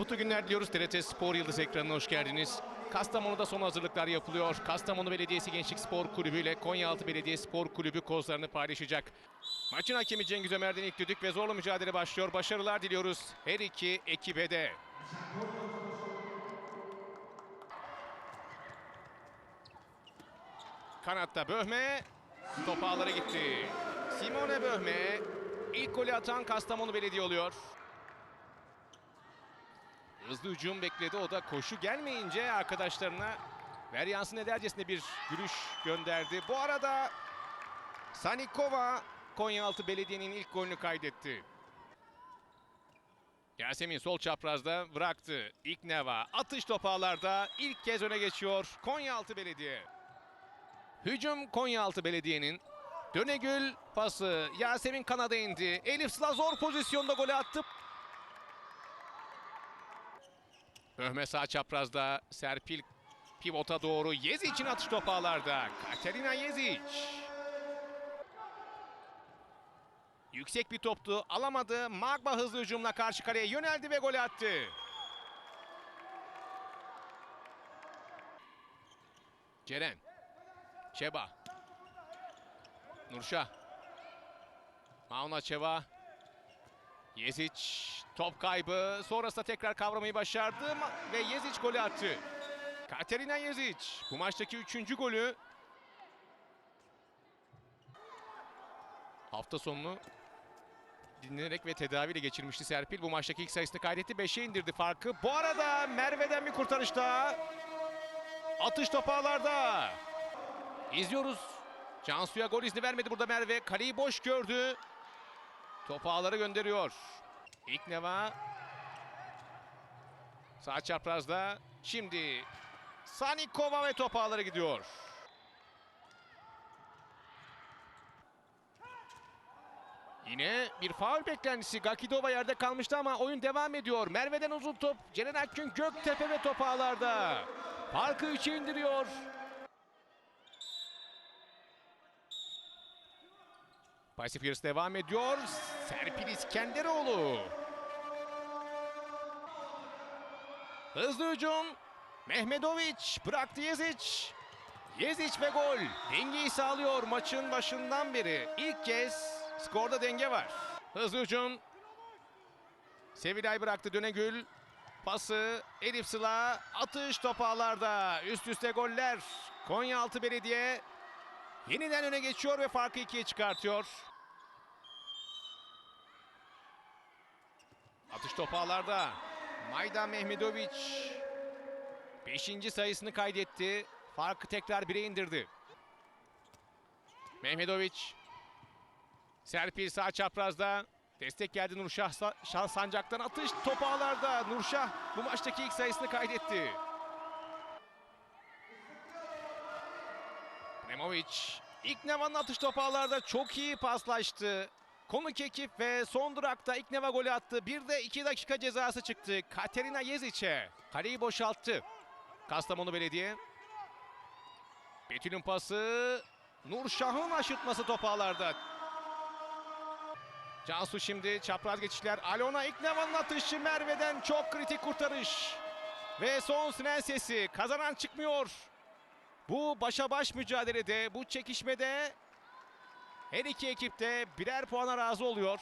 Mutlu günler diliyoruz. TRT Spor Yıldız ekranına hoş geldiniz. Kastamonu'da son hazırlıklar yapılıyor. Kastamonu Belediyesi Gençlik Spor Kulübü ile Konyaaltı Belediye Spor Kulübü kozlarını paylaşacak. Maçın hakemi Cengiz Ömer'den ilk düdük ve zorlu mücadele başlıyor. Başarılar diliyoruz her iki ekibe de. Kanatta Böhme top gitti. Simone Böhme ilk golü atan Kastamonu Belediye oluyor. Hızlı hücum bekledi. O da koşu gelmeyince arkadaşlarına Veryansın edercesine bir gülüş gönderdi. Bu arada Sanikova Konyaaltı Belediye'nin ilk golünü kaydetti. Yasemin sol çaprazda bıraktı. İkneva atış topağlarda ilk kez öne geçiyor Konyaaltı Belediye. Hücum Konyaaltı Belediye'nin. Dönegül pası Yasemin kanada indi. Elif Sıla zor pozisyonda golü attı. Öhme sağ çaprazda Serpil pivota doğru Yezic'in atış topağlarda. Katerina Yezic. Yüksek bir toptu alamadı. Magma hızlı hücumla karşı kaleye yöneldi ve gol attı. Ceren. Çeba. Nurşah. Mauna Çeva. Yezic top kaybı. Sonrasında tekrar kavramayı başardı ve Yezic golü attı. Katerina Yezic bu maçtaki üçüncü golü. Hafta sonunu dinlenerek ve tedaviyle geçirmişti Serpil. Bu maçtaki ilk sayısını kaydetti. 5'e indirdi farkı. Bu arada Merve'den bir kurtarış daha. Atış topağlarda. İzliyoruz. Cansu'ya gol izni vermedi burada Merve. Kaleyi boş gördü. Topu ağlara gönderiyor. İkneva. Sağ çaprazda. Şimdi Sanikova ve top ağlara gidiyor. Yine bir faul beklentisi. Gakidova yerde kalmıştı ama oyun devam ediyor. Merve'den uzun top. Ceren Akgün Göktepe ve top ağlarda. Farkı 3'e indiriyor. Pasif yarısı devam ediyor. Serpil İskenderoğlu. Hızlı hücum. Mehmedoviç bıraktı Yezic. Yezic ve gol. Dengeyi sağlıyor maçın başından beri. İlk kez skorda denge var. Hızlı hücum. Sevilay bıraktı Dönegül. Pası Elif Sıla. Atış top ağlarda. Üst üste goller. Konyaaltı Belediye yeniden öne geçiyor ve farkı ikiye çıkartıyor. Atış topu ağlarda. Mayda Mehmedoviç. Beşinci sayısını kaydetti. Farkı tekrar bire indirdi. Mehmedoviç. Serpil sağ çaprazda. Destek geldi Nurşah Şah Sancak'tan atış topu ağlarda. Nurşah bu maçtaki ilk sayısını kaydetti. Nemovic. İkneva'nın atış topu ağlarda çok iyi paslaştı. Konuk ekip ve son durakta İkneva golü attı. Bir de 2 dakika cezası çıktı. Katerina Yezic'e. Kaleyi boşalttı. Kastamonu Belediye. Betül'ün pası. Nurşah'ın aşırtması top ağlarda. Cansu şimdi çapraz geçişler. Alona İkneva'nın atışı Merve'den çok kritik kurtarış. Ve son siren sesi. Kazanan çıkmıyor. Bu başa baş mücadelede, bu çekişmede her iki ekip de birer puana razı oluyor.